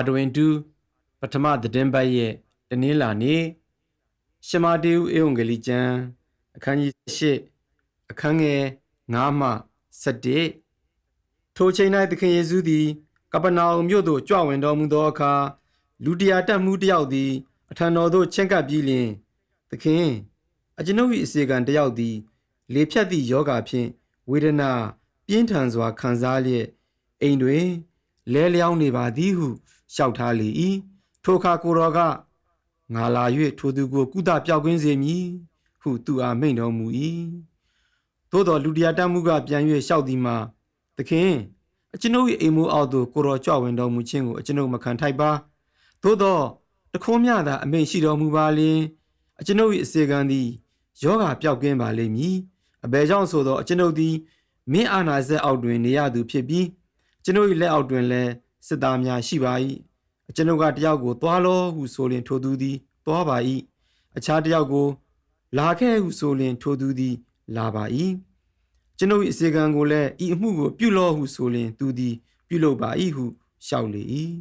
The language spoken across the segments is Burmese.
အာဒဝင်တူပထမသတင်းပတ်ရဲ့တနင်္လာနေ့ရှမာတေဦးအေဝံဂေလိကျမ်းအခန်းကြီး၈အခန်းငယ်9မှ17ထိုချိန်၌သခင်ယေရှုသည် ကပနာအုံမြို့သို့ကြွဝင်တော်မူသောအခါလူတရာတက်မှုတစ်ယောက်သည် အထံတော်သို့ချဉ်ကပ်ပြီးလျှင်သခင်အကျွန်ုပ်၏အစီကံတစ်ယောက်သည် လေဖြတ်သည့်ယောဂါဖြင့်ဝေဒနာ ပြင်းထန်စွာခံစားလျက်အိမ်တွင် လဲလျောင်းနေပါသည်ဟု လျှောက်ထားလေ၏ထိုအခါကိုယ်တော်ကငါလာ၍ထိုသူကိုကုသပြောက်ကင်းစေမည်ဟုသူအားမိန့်တော်မူ၏သို့တော်လူတရားတတ်မှုကပြန်၍လျှောက်သည်မှာသခင်အကျွန်ုပ်၏အိမ်မိုးအောက်သို့ကိုယ်တော်ကြွဝင်တော်မူခြင်းကိုအကျွန်ုပ်မခံထိုက်ပါသို့သောတခွန်းမြသာအမိန့်ရှိတော်မူပါလျင်အကျွန်ုပ်၏အစေခံသည်ယောဂပျောက်ကင်းပါလိမ့်မည်အဘယ်ကြောင့်ဆိုသောအကျွန်ုပ်သည်မင်းအာနာဇက်အောက်တွင်နေရသူဖြစ်ပြီးကျွန်ုပ်၏လက်အောက်တွင်လည်း စစ်သားများရှိပါ၏အကျွန်ုပ်ကတယောက်ကိုသွားလောဟုဆိုလျင်ထိုသူသည်သွားပါ၏အခြားတယောက်ကို လာခဲ့ဟုဆိုလျင်ထိုသူသည် လာပါ၏ကျွန်ုပ်၏အစေခံကိုလည်းဤအမှုကို ပြုလောဟုဆိုလျင်သူသည် ပြုလုပ်ပါ၏ဟုလျှောက်လေ၏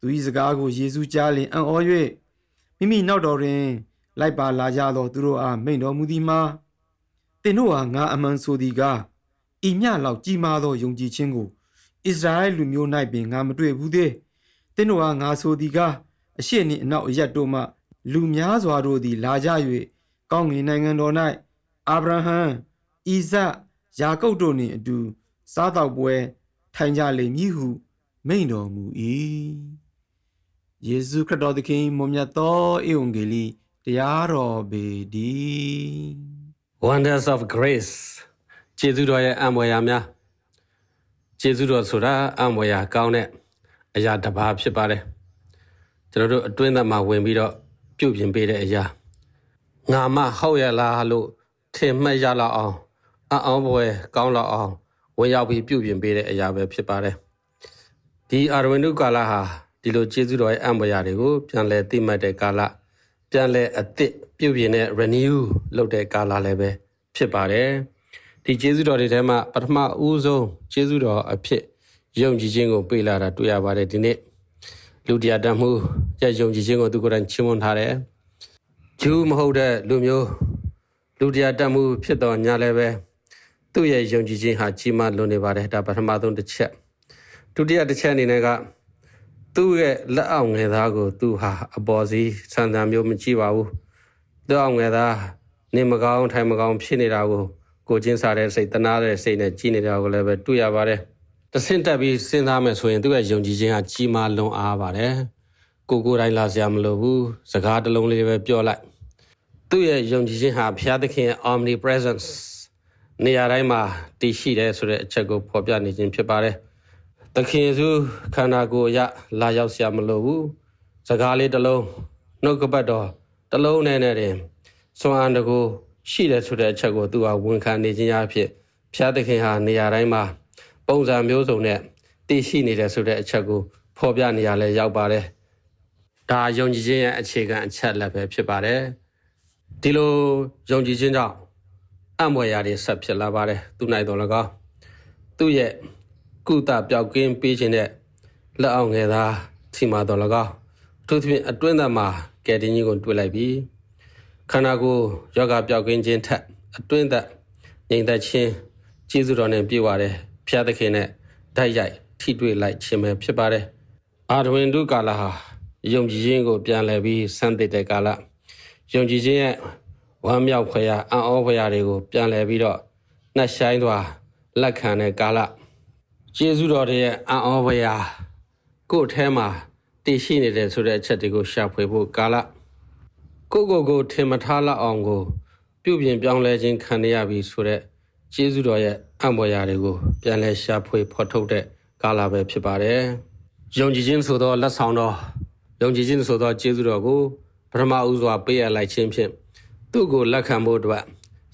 သူ၏စကားကိုယေရှုကြားလျင်အံ့ဩ၍မိမိနောက်တော်တွင် လိုက်ပါလာကြသောသူတို့အားမိန့်တော်မူသည်မှာသင်တို့ဟာငါအမှန်ဆိုသည်ကားဤမျှလောက်ကြီးမားသောယုံကြည်ခြင်းကို ဣသရေလလူမျိုး၌ပင်ငါမတွေ့ဘူးသေးသင်တို့ဟာငါဆိုသည်ကားအရှိနှင့်အနောက်အရက်တို့မှ လူများစွာတို့သည် လာကြ၍ကောင်းငင်နိုင်ငံတော်၌အာဗြဟံဣဇက်ယာကုပ်တို့နှင့်အတူစားတော့ပွဲထိုင်ကြလိမ့်မည်ဟု မိန့်တော်မူ၏ယေရှုခရစ်တော်သခင်မွန်မြတ်သောဧဝံဂေလိတရားတော်ပေတည်း Wonders of Grace ကျေးဇူးတော်ရဲ့အံ့ဖွယ်ရာများ ကျေးဇူးတော်ဆိုတာအံ့ဖွယ်ရာကောင်းတဲ့အရာတစ်ပါးဖြစ်ပါတယ်ကျွန်တော်တို့အတွင်းသက်မှာဝင်ပြီးတော့ပြုတ်ပြင်ပေးတဲ့အရာငါမဟုတ်ရလားလို့ထင်မှတ်ရလောက်အောင်အံ့ဩဖွယ်ကောင်းလောက်အောင်ဝင်ရောက်ပြီးပြုတ်ပြင်ပေးတဲ့အရာပဲဖြစ်ပါတယ်ဒီအာရဝင်းဒုကာလဟာဒီလိုကျေးဇူးတော်ရဲ့အံ့ဖွယ်ရာတွေကိုပြန်လည်သိမှတ်တဲ့ကာလပြန်လဲအသစ်ပြုတ်ပြင်းတဲ့ renew လုပ်တဲ့ကာလလည်းပဲဖြစ်ပါတယ် ဒီကျေးဇူးတော်တွေထဲမှာပထမဦးဆုံးကျေးဇူးတော်အဖြစ်ယုံကြည်ခြင်းကိုပေးလာတာတွေ့ရပါတယ်ဒီနေ့လူတရားတတ်မှုရဲ့ယုံကြည်ခြင်းကိုသူကိုယ်တိုင်ချီးမွမ်းထားတယ်ဂျူးမဟုတ်တဲ့လူမျိုးလူတရားတတ်မှုဖြစ်တော်ညာလည်းပဲသူ့ရဲ့ယုံကြည်ခြင်းဟာကြီးမားလွန်နေပါတယ်ဒါပထမဆုံးတစ်ချက်ဒုတိယတစ်ချက်အနေနဲ့ကသူ့ရဲ့လက်အောက်ငယ်သားကိုသူဟာအပေါ်စီဆန်ဆန်မျိုးမကြည့်ပါဘူးသူ့အောက်ငယ်သားနေမကောင်းထိုင်မကောင်းဖြစ်နေတာကို ကိုချင်းစားတဲ့စိတ်တနာတဲ့စိတ်နဲ့ကြီးနေတာကိုလည်းပဲတွေ့ရပါတယ်တဆင့်တက်ပြီးစဉ်းစားမယ်ဆိုရင်သူ့ရဲ့ယုံကြည်ခြင်းကကြီးမားလွန်အားပါတယ်ကိုကိုတိုင်းလာစရာမလိုဘူးစကားတစ်လုံးလေးပဲပြောလိုက်သူ့ရဲ့ယုံကြည်ခြင်းဟာဘုရားသခင် omnipresence နေရာတိုင်းမှာတည်ရှိတယ်ဆိုတဲ့အချက်ကိုဖော်ပြနေခြင်းဖြစ်ပါတယ်သခင်ယေရှုခန္ဓာကိုယ်အရလာရောက်စရာမလိုဘူးစကားလေးတစ်လုံးနှုတ်ကပတ်တော်တစ်လုံးနဲ့နဲ့တင်စွမ်းအားတကူ ရှိတယ်ဆိုတဲ့အချက်ကိုသူကဝန်ခံနေခြင်းအဖြစ်ဘုရားသခင်ဟာနေရာတိုင်းမှာပုံစံမျိုးစုံနဲ့တည်ရှိနေတယ်ဆိုတဲ့အချက်ကိုဖော်ပြနေရလဲရောက်ပါတယ်။ဒါယုံကြည်ခြင်းရဲ့အခြေခံအချက်လည်းပဲဖြစ်ပါတယ်။ဒီလိုယုံကြည်ခြင်းကြောင့်အံ့ဖွယ်ရာတွေဆက်ဖြစ်လာပါတယ်သူနိုင်တော်၎င်းသူ့ရဲ့ကုသပျောက်ကင်းပေးခြင်းတဲ့လက်အောင်ငယ်သားထိမာတော်၎င်းအထူးသဖြင့်အတွင်းသားမှာကယ်တင်ကြီးကိုတွေ့လိုက်ပြီး ခန္ဓာကိုယ်ယောဂပျောက်ကင်းခြင်းထက်အတွင်းသက်ငြိမ်သက်ခြင်းကျေးဇူးတော်နဲ့ပြည့်ဝတယ်ဖျားသခင်နဲ့ဓာတ်ရိုက်ထိတွေ့လိုက်ခြင်းပဲဖြစ်ပါတယ်အာဒဝင်ဒုကာလဟာယုံကြည်ခြင်းကိုပြန်လည်ပြီးစမ်းသစ်တဲ့ကာလယုံကြည်ခြင်းရဲ့ဝမ်းမြောက်ဖွယ်ရာအံ့ဩဖွယ်ရာတွေကိုပြန်လည်ပြီးတော့နှက်ဆိုင်စွာလက်ခံတဲ့ကာလကျေးဇူးတော်တွေရဲ့အံ့ဩဖွယ်ရာကိုယ့်ထဲမှာတည်ရှိနေတဲ့ဆိုတဲ့အချက်တွေကိုရှာဖွေဖို့ကာလ ကိုယ့်ကိုယ်ကိုထင်မထားလောက်အောင်ကို ပြုပြင်ပြောင်းလဲခြင်းခံရပြီဆိုတဲ့ကျေးဇူးတော်ရဲ့အံ့ဖွယ်ရာတွေကိုပြန်လည်ရှာဖွေဖော်ထုတ်တဲ့ကာလပဲဖြစ်ပါတယ်။ယုံကြည်ခြင်းဆိုသောလက်ဆောင်တော်ယုံကြည်ခြင်းဆိုသောကျေးဇူးတော်ကိုပထမဦးစွာပေးအပ်လိုက်ခြင်းဖြင့်သူ့ကိုလက်ခံဖို့အတွက်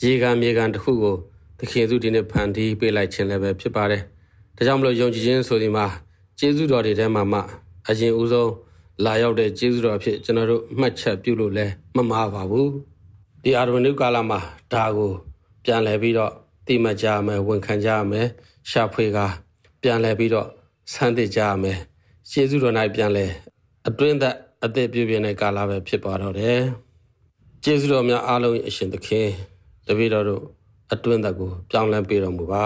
ရေခံမြေခံတစ်ခုကိုသခင်သူဒီနေ့ဖန်တီးပေးလိုက်ခြင်းလည်းပဲဖြစ်ပါတယ်။ဒါကြောင့်မလို့ယုံကြည်ခြင်းဆိုဒီမှာကျေးဇူးတော်တွေထဲမှာမှအရင်ဦးဆုံး လာရောက်တဲ့ကျေးဇူးတော်အဖြစ်ကျွန်တော်တို့မှတ်ချက်ပြုလို့လည်းမမှားပါဘူး။ဒီအာရမဏုကာလမှာဒါကိုပြန်လည်ပြီးတော့တိမှတ်ကြရမယ်ဝန်ခံကြရမယ်ရှာဖွေကပြန်လည်ပြီးတော့ဆန်းသစ်ကြရမယ်ကျေးဇူးတော်၌ပြန်လဲအတွင်းသက်အသက်ပြည့်ပြည့်တဲ့ကာလပဲဖြစ်ပါတော့တယ်ကျေးဇူးတော်များအားလုံး၏အရှင်သခင်တပည့်တော်တို့အတွင်းသက်ကိုပြောင်းလဲပေးတော်မူပါ